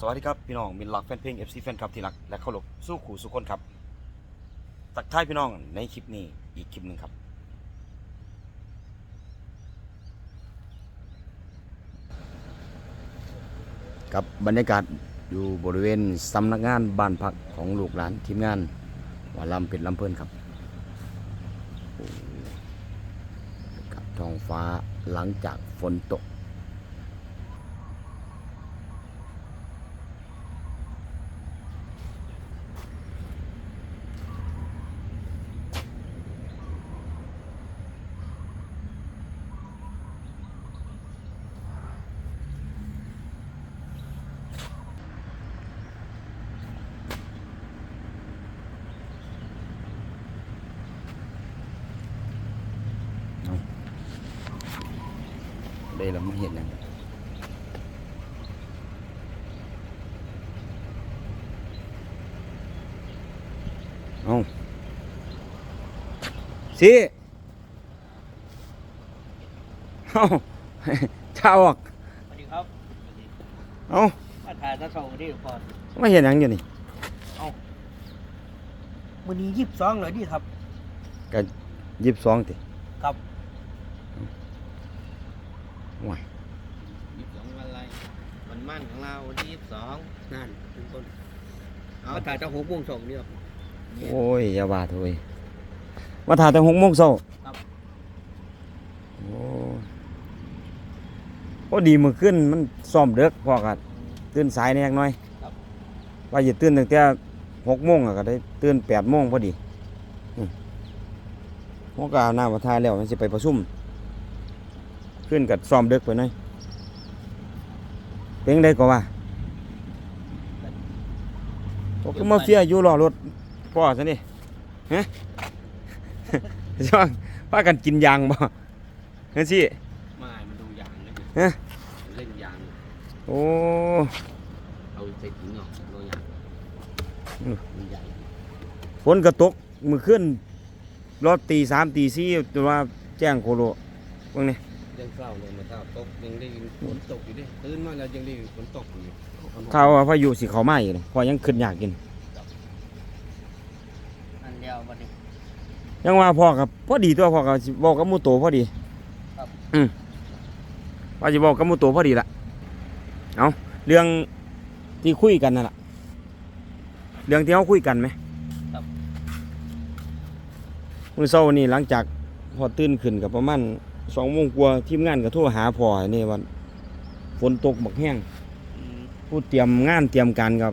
สวัสดีครับพี่น้องมินลักแฟนเพลง FC แฟนคลับที่รักและเคารพสู้ขู่สุคนครับตักท้ายพี่น้องในคลิปนี้อีกคลิปหนึ่งครับ กับบรรยากาศอยู่บริเวณสำนักงานบ้านพักของลูกหลานทีมงานหวาลำเป็นลำเพลินครับกับท้องฟ้าหลังจากฝนตก ได้แล้วมาเห็นหยังเอาสิเอาเช้าออกสวัสดีครับเอามาถ่ายตะสองที่พอดมาเห็นหยังอยู่นี่วันนี้ยี่สิบสองเลยดิครับก็ยิบสองติครับ ว้ายยี่สิบสองวันอะไรวันมั่นของเราวันที่ยี่สิบสองนั่นเป็นต้นเอามาถ่ายตะหกโมงสองเนี่ยครับโอ้ยอย่าว่าเถอะเว้ยมาถ่ายตั้งหกโมงเช้าครับโอ้โอ้ดีมือขึ้นมันซ้อมเด็กพอกันตื่นสายแหน่จักหน่อยครับว่าจะตื่นตั้งแต่หกโมงอะก็ได้ตื่นแปดโมงพอดีอืมพวกก็อาบน้ำมาทายแล้วมันจะไปประชุม ขึ้นกับซ้อมเด็กไปหน่อยเป็นได้ก็ว่าโอ้ก็มาเฟียอยู่รอรถพ่อซะนี่ฮะช่างพากันกินยางบ่นั่นสิไม่มันดูยางเลยฮะเล่นยางโอ้เอาใส่ถุงออกดูยางอืมมันใหญ่ฝนก็ตกมือขึ้นรถตีสามตีสี่จนว่าแจ้งโคโลเบิ่งนี่เรื่องเศร้าเลยมันเศร้าตกยังได้ยินฝนตกอยู่ดิตื่นมาแล้วยังได้ยินฝนตกอยู่ข่าวว่าพายุสิเข้ามาอยู่นี่พอยังขึ้นอยากกินอันเดียววันนี้ยังว่าพ่อกับพอดีตัวพ่อกับสิบอกกับหมูโตพอดีครับอืมว่าสิบอกกับหมูโตพอดีละเอาเรื่องที่คุยกันนั่นแหละเรื่องที่เขาคุยกันไหมครับมื้อเช้านี่หลังจากพอตื่นขึ้นกับประมาณ สองโมงกว่าทีมงานก็โทรหาพ่อนี่ว่าฝนตกบักแห้งอืมผู้เตรียมงานเตรียมการกับ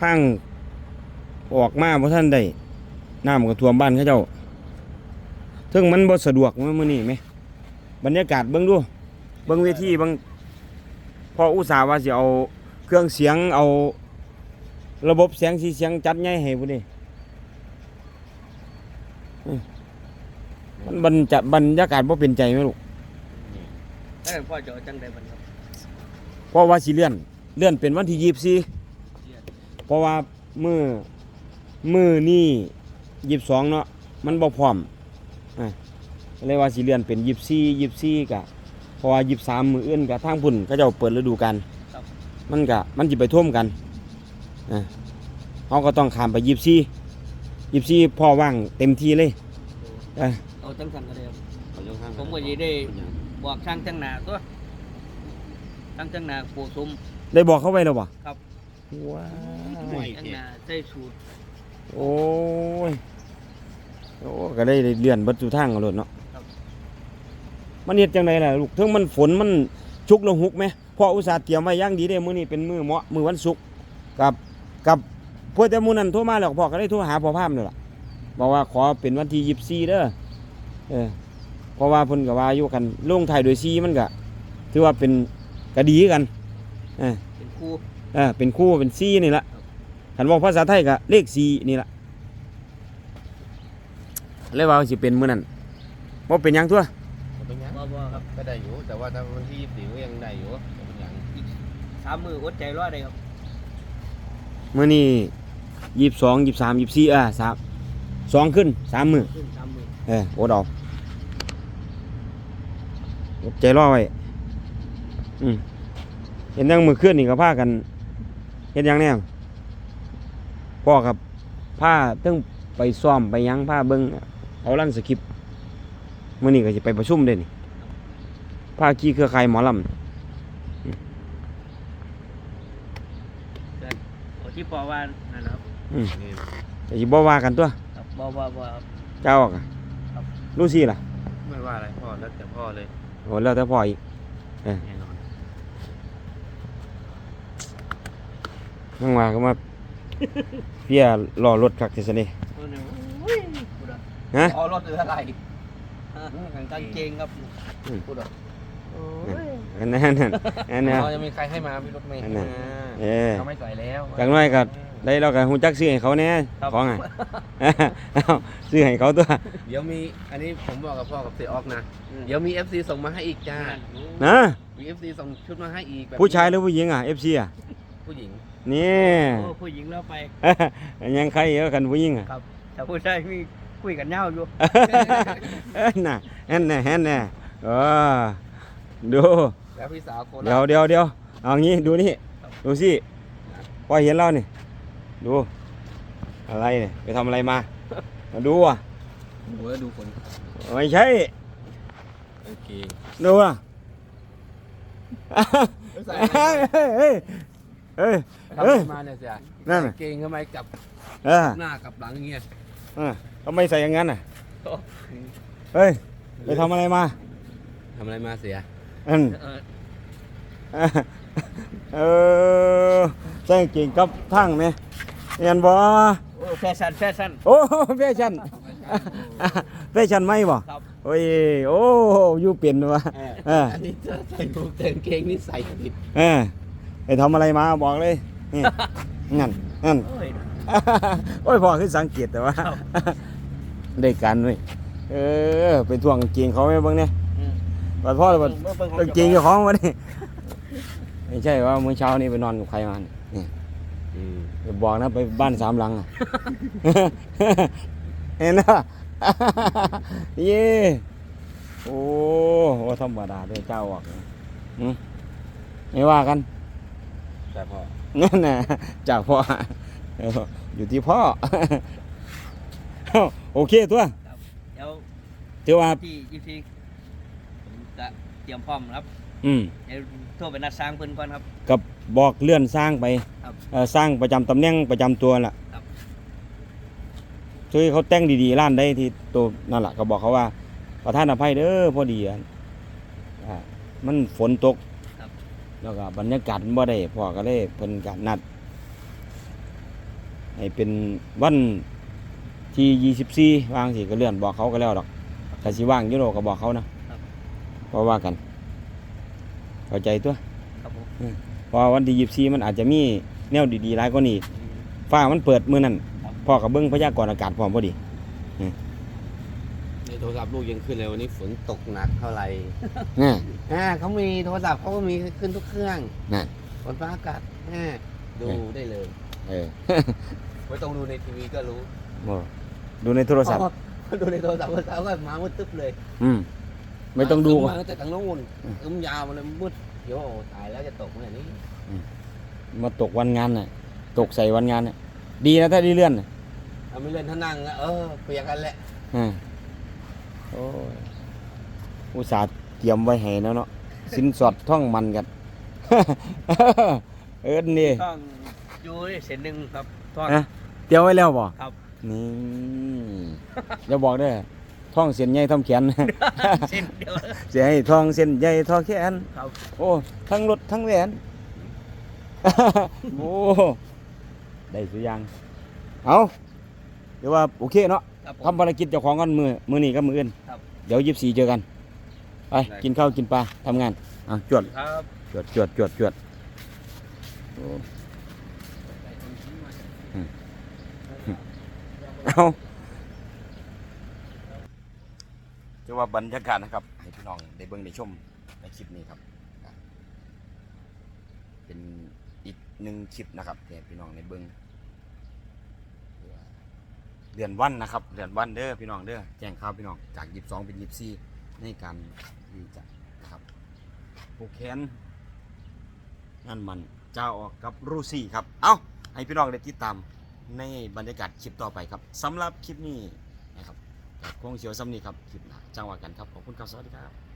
ทางออกมาเพราะท่านได้น้ำก็ท่วมบ้านเขาเจ้าถึงมันบ่สะดวกมามื้อนี้ไหมบรรยากาศเบิ่งดูเบิ่งเวทีเบิ่งพออุตส่าห์ว่าสิเอาเครื่องเสียงเอาระบบเสียงสีเสียงจัดใหญ่ให้พุ่นนี่อืมมัน บรรจะบรรยากาศบ่เป็นใจไหมลูกเอ้ยพ่อจะเอาจังใดบันครับเพราะว่าสิเลื่อน เลื่อนเป็นวันที่ยี่สี่เรียนเพราะว่ามือมือนี่ยี่สองเนาะมันบ่พร้อมอะก็เลยว่าสิเลื่อนเป็นยี่สี่ยี่สี่กะเพราะว่ายี่สามมืออื่นกะทางพุ่นเขาเจ้าเปิดฤดูกาลครับมันกะมันจิไปท่วมกันอะเขาก็ต้องข้ามไปยี่สี่ยี่สี่พอว่างเต็มที่เลยเอ้ย เอาจังสันก็ได้ครับเอาเรื่องข้างผมก็จะได้ บอกช่างจังหนาตัวช่างจังหนาปูซุมได้บอกเขาไว้แล้วบ่ครับ ว้าห่วยจังเจ็หนาใส่สูตรโอ้ยโอ้ก็ได้เลื่อนเบัดสู่ทางเอาโลดเนาะมันเฮ็ดจังไดล่ะลูกถึงมันฝนมันชุกลงหุกไหมพ่ออุตส่าห์เตรียมไว้อย่างดีเด้มื้อนี้เป็นมื้อเหมาะมื้อวันศุกร์กับกับเพื่อแต่มื้อนั้นโทรมาแล้วพ่อก็ได้โทรหาพ่อพามนั่นล่ะบอกว่าขอเป็นวันที่24เด้อ เออเพราะว่าเพิ่นก็ว่าอยู่กันลงท้ายด้วย4มันก็ถือว่าเป็นก็ดีกันเออเป็นครูเออเป็นคู่เป็น4นี่ล่ะคันบอกภาษาไทยก็เลข4นี่ล่ะเลยว่าสิเป็นมื้อนั้นบ่เป็นหยังทั่วเป็นยังบ่บ่ครับก็ได้อยู่แต่ว่าถ้าวันที่ยี่สิบสี่ก็ยังได้อยู่เป็นยังสามมืออดใจรอดได้ครับมื่อนี้ยี่สิบสองยี่สิบสามยี่สิบสี่อ่าสามสองขึ้นสามมือขึ้นสามมือเออโอดเออกอด ใจรอไว้อืมเห็นยังมือเคลื่อนนี่ก็พากันเห็นยังแน่พ่อครับผ้าต้องไปซ้อมไปหยังผ้าเบิ้งเอาลั่นสคริปต์มื่อนี้ก็จะไปประชุมเด่นี่ผ้าขี้เครือข่ายหมอลโอ้ที่ปอว่านั่นนะครับำอืมแต่สิบ่ว่ากันตัวครับบ่บ่บ่ครับเจ้าออกอะครับลูซี่ล่ะ ไม่ว่าอะไรพ่อแล้วแต่พ่อเลย โอ้แล้วแต่พ่ออีกแน่นอนนั่งมาก็มาเพียรอรถคักเทศนี่โอ้ยอุ้ยพูดอะฮะอ๋อรถหรืออะไรฮะกางเกงครับอืมพูดอะโอ้ยอันนั้นอันนั้นอันนั้นเราจะมีใครให้มาพี่รถเมย์อัให้นนั้นมาเออเขาไม่ใส่แล้วจังน้อยก็ ได้เราก็ฮู้จักซื้อให้เขาแน่ครับ ของอะ เอ้าซื้อให้เขาตัวเดี๋ยวมีอันนี้ผมบอกกับพ่อกับเสียออกนะ อืม เดี๋ยวมี FC ส่งมาให้อีกจ้า นะมี FC ส่งชุดมาให้อีกแบบผู้ชายหรือผู้หญิงอะ FC อะผู้หญิง นี่ โอ้ ผู้หญิงแล้วไป ยังใครเยอะกันผู้หญิงอะ ครับ แต่ผู้ชายมีคุยกันยาวอยู่ เอ้ยน่ะแอนน่ะแอนน่ะเออดู แล้วพี่สาวโคราชเดี๋ยวเดี๋ยวเดี๋ยวเอางี้ดูนี่ ดูสิพอเห็นเรานี่ ดู อะไรเนี่ยไปทำอะไรมา มาดูอะโอ้ยดูคนไม่ใช่โอเคดูอะใส่เฮ้ยเฮ้ยเฮ้ยทำเฮ้ยไมมาเนี่ยเสียนั่นน่ะเกงทำไมกลับเออหน้ากลับหลังอย่างเงี้ยเออทำไมใส่อย่างนั้นอะโอ้เฮ้ยไปทำอะไรมาทำอะไรมาเสียอืมเออเออใส่กางเก่งกับทั้งไหม เรียนบ่โอ้แฟชั่นแฟชั่น โอ้แฟชั่นแฟชั่นไหมบ่ครับ โอ้ยโอ้อยู่เปลี่ยนวะเออเอออันนี้จะใส่ถุงกางเกงนี่ใส่ผิดเออไปทำอะไรมาบอกเลยนี่นั่นนั่นโอ้ย โอ้ยพอคือสังเกตแต่ว่าครับ ได้กันเว้ยเออไปทวงกางเกงเขาไหมเบ้างเนี่ยอืม บัดพ่อเลยบัดเบิ่งเบิ่งของกางเกงเจ้าของวะนี่ไม่ใช่ว่าเมื่อเช้านี่ไปนอนกับใครมานี่นี่อืม อย่าบอกนะไปบ้านสามหลังอะเห็นนะ เย่โอ้ว่าธรรมดาเด้อเจ้าออกอืมไม่ว่ากัน แต่พ่อนั่นน่ะจากพ่อเอออยู่ที่พ่อ เอ้าโอเคตัวเดี๋ยวถือว่า ที่ยี่ทีผมจะเตรียมพร้อมครับ อืมเดี๋ยวโทรไปนัดสร้างเพิ่นก่อนครับ กับบอกเลื่อนสร้างไปครับเอ่อสร้างประจำตำแหน่งประจำตัวล่ะครับ ช่วยเขาแต่งดีๆร้านได้ที่ตัวนั่นแหละก็บอกเขาว่า ประธานอภัยเด้อพอดีอะอ่ามันฝนตกครับ แล้วก็บรรยากาศมันบ่ได้พ่อก็เลยเพิ่นก็นัด ให้เป็นวันที่ยี่สิบสี่วางสิก็เลื่อนบอกเขาก็แล้วดอกแต่สิว่างอยุโรก็บอกเขานะครับ เพราะว่ากัน เข้าใจตัวครับผมเพราะว่าวันที่ยี่สิบสี่มันอาจจะมีแนวดีๆหลายกว่านี้ฟ้ามันเปิดมื้อนั้นพ่อกับเบิ้งพยากรณ์อากาศพร้อมพอดีในโทรศัพท์ลูกยังขึ้นเลยวันนี้ฝนตกหนักเท่าไหร่น่ะอ่าเขามีโทรศัพท์เขาก็มีขึ้นทุกเครื่องน่ะฝนฟ้าอากาศอ่าดูได้เลย เออไม่ต้องดูในทีวีก็รู้บ่ดูในโทรศัพท์อ๋อดูในโทรศัพท์เมื่อเช้าก็มามืดตึ๊บเลย อืม ไม่ต้องดูมาตั้งแต่ทางโน้นอึมยาวมาเลยมืดเดี๋ยวโอ้ตายแล้วจะตกเมื่อไหร่นี้มาตกวันงานน่ะ ตกใส่วันงานน่ะ ดีนะถ้าได้เลื่อนน่ะเอาไม่เล่นท่านั่งอะเออเปียกกันแหละอ่าโอ้ยอุตส่าห์เตรียมไว้ให้แล้วเนาะสินสอดท่องมันกัน เอิ้นนี่ต้องอยู่ในเส้นหนึ่งครับทอดฮะเตรียมไว้แล้วบ่ครับนี่อย่าบอกเด้อ ท่องเส้นใหญ่ท่องแขน เส้นเดียว เสียให้ท่องเส้นใหญ่ท่องแขนครับ โอ้ ทั้งรถทั้งแหวน โอ้ ได้สุดอยัง เอาเดี๋ยวว่าโอเคเนาะครับผม ทำภารกิจเจ้าของกันมือมือนี้กับมืออื่น ครับ เดี๋ยวยิบสี่เจอกัน ไป กินข้าวกินปลาทำงานอะจวดครับ จวดจวดจวดจวดโอ้อืมเอา จะว่าบรรยากาศนะครับ ให้พี่น้องได้เบิ่งได้ชมในคลิปนี้ครับ เป็นอีกหนึ่งคลิปนะครับที่ให้พี่น้องได้เบิ่งเดือนวันนะครับเดือนวันเด้อพี่น้องเด้อแจ้งข่าวพี่น้องจากยีิบสองเป็นยีิบสี่ในการที่จะนะครับผูกแขนงานมันเจ้าออกกับรูซี่ครับ เอ้าให้พี่น้องได้ติดตามในบรรยากาศคลิปต่อไปครับสำหรับคลิปนี้ คงเสียวซ้ำนี่ครับคลิปหน้าจังหวะกันครับขอบคุณครับสวัสดีครับ